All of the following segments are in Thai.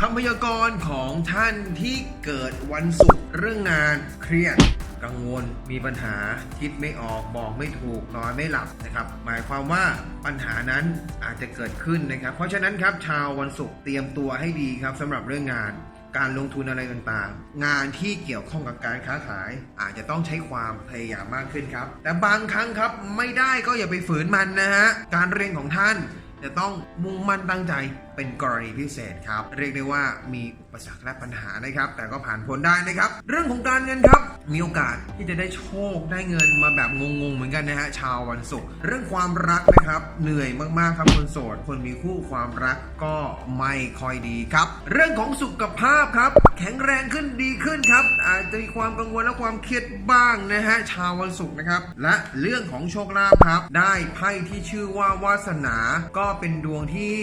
คำพยากรณ์ของท่านที่เกิดวันศุกร์เรื่องงานเครียดกังวลมีปัญหาคิดไม่ออกบอกไม่ถูกนอนไม่หลับนะครับ หมายความว่าปัญหานั้นอาจจะเกิดขึ้นนะครับ เพราะฉะนั้นครับชาววันศุกร์เตรียมตัวให้ดีครับสำหรับเรื่องงาน การลงทุนอะไรต่างๆ งานที่เกี่ยวข้องกับการค้าขาย อาจจะต้องใช้ความพยายามมากขึ้นครับ แต่บางครั้งครับไม่ได้ก็อย่าไปฝืนมันนะฮะการเรียนของท่านจะต้องมุ่งมั่นตั้งใจเป็นกรณีพิเศษครับ เรียกได้ว่ามีอุปสรรคและปัญหานะครับ แต่ก็ผ่านพ้นได้นะครับ เรื่องของการเงินครับ มีโอกาสที่จะได้โชคได้เงินมาแบบงงๆเหมือนกันนะฮะชาววันศุกร์เรื่องความรักนะครับ เหนื่อยมากๆครับคนโสด คนมีคู่ความรักก็ไม่ค่อยดีครับ เรื่องของสุขภาพครับ แข็งแรงขึ้นดีขึ้นครับ อาจจะมีความกังวลและความเครียดบ้างนะฮะชาววันศุกร์นะครับ และเรื่องของโชคลาภครับ ได้ไพ่ที่ชื่อว่าวาสนาก็เป็นดวงที่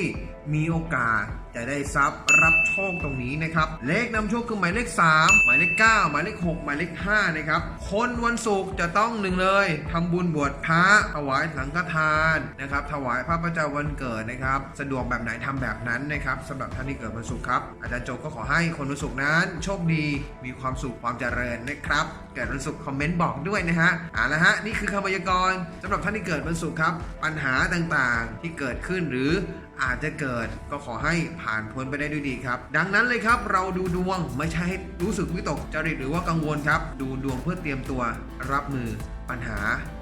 มีโอกาสจะได้ทรัพย์รับโชคตรงนี้นะครับ เลขนำโชคคือหมายเลข 3 หมายเลข 9 หมายเลข 6 หมายเลข 5 นะครับ คนวันศุกร์จะต้องหนึ่งเลยทำบุญบวชพระถวายสังฆทานนะครับ ถวายพระประเจ้าวันเกิดนะครับ สะดวกแบบไหนทำแบบนั้นนะครับสำหรับท่านที่เกิดวันศุกร์ครับ อาจารย์โจก็ขอให้คนวันศุกร์นั้น โชคดี มีความสุขความเจริญนะครับ เกิดวันศุกร์คอมเมนต์บอกด้วยนะฮะเอาละฮะ นี่คือคำพยากรณ์สำหรับท่านที่เกิดวันศุกร์ครับ ปัญหาต่างๆที่เกิดขึ้นหรืออาจจะเกิดก็ขอให้ผ่านพ้นไปได้ด้วยดีครับ ดังนั้นเลยครับเราดูดวงไม่ใช่ให้รู้สึกวิตกจริตหรือว่ากังวลครับ ดูดวงเพื่อเตรียมตัวรับมือปัญหา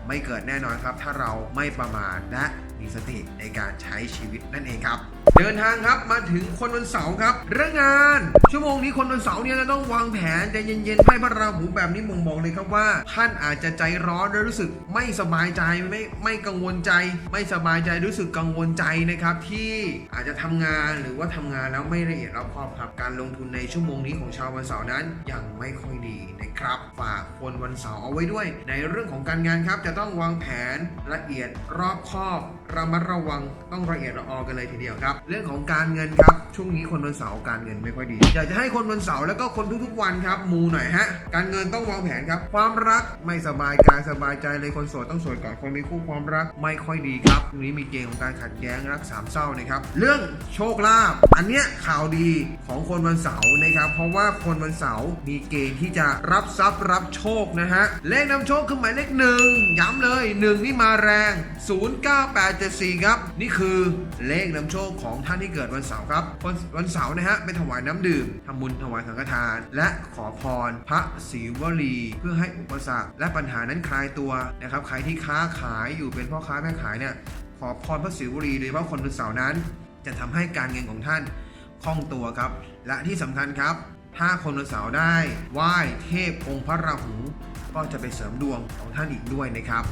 ไม่เกิดแน่นอนครับ ถ้าเราไม่ประมาทและมีสติในการใช้ชีวิตนั่นเองครับเดินทางครับมาถึงคนวันเสาร์ครับ เรื่องงาน ชั่วโมงนี้คนวันเสาร์เนี่ยจะต้องวางแผนใจเย็นๆไพ่พระราหูแบบนี้บ่งบอกเลยครับว่า ท่านอาจจะใจร้อนและรู้สึกไม่สบายใจไม่ไม่กังวลใจ ไม่สบายใจรู้สึกกังวลใจนะครับ ที่อาจจะทำงานหรือว่าทำงานแล้วไม่ละเอียดรอบคอบครับการลงทุนในชั่วโมงนี้ของชาววันเสาร์นั้นยังไม่ค่อยดีนะครับฝากคนวันเสาร์เอาไว้ด้วย ในเรื่องของการงานครับจะต้องวางแผนละเอียดรอบคอบระมัดระวังต้องละเอียดละออกันเลยทีเดียวครับ เรื่องของการเงินครับช่วงนี้คนวันเสาร์การเงินไม่ค่อยดีอยากจะให้คนวันเสาร์แล้วก็คนทุกๆวันครับมูหน่อยฮะการเงินต้องวางแผนครับ ความรักไม่สบายกายสบายใจเลยคนโสดต้องโสดก่อนคนมีคู่ความรักไม่ค่อยดีครับตรงนี้มีเกณฑ์ของการขัดแย้งรักสามเศร้านะครับเรื่องโชคลาภอันเนี้ยข่าวดีของคนวันเสาร์นะครับเพราะว่าคนวันเสาร์มีเกณฑ์ที่จะรับทรัพย์รับโชคนะฮะเลขนำโชคคือหมายเลขหนึ่งย้ำเลยหนึ่งนี่มาแรง 09874 ครับ นี่คือเลขนำโชคของท่านที่เกิดวันเสาร์ครับ วันวันเสาร์นะฮะไปถวายน้ำดื่มทำบุญถวายสังฆทาน และขอพรพระศิวลี เพื่อให้อุปสรรคและปัญหานั้นคลายตัวนะครับใครที่ค้าขายอยู่เป็นพ่อค้าแม่ขายเนี่ยขอพรพระศิวลีโดยเฉพาะคนวันเสาร์นั้น จะทำให้การเงินของท่านคล่องตัวครับ และที่สำคัญครับ ถ้าคนวันเสาร์ได้ไหว้เทพองค์พระราหู ก็จะไปเสริมดวงของท่านอีกด้วยนะครับ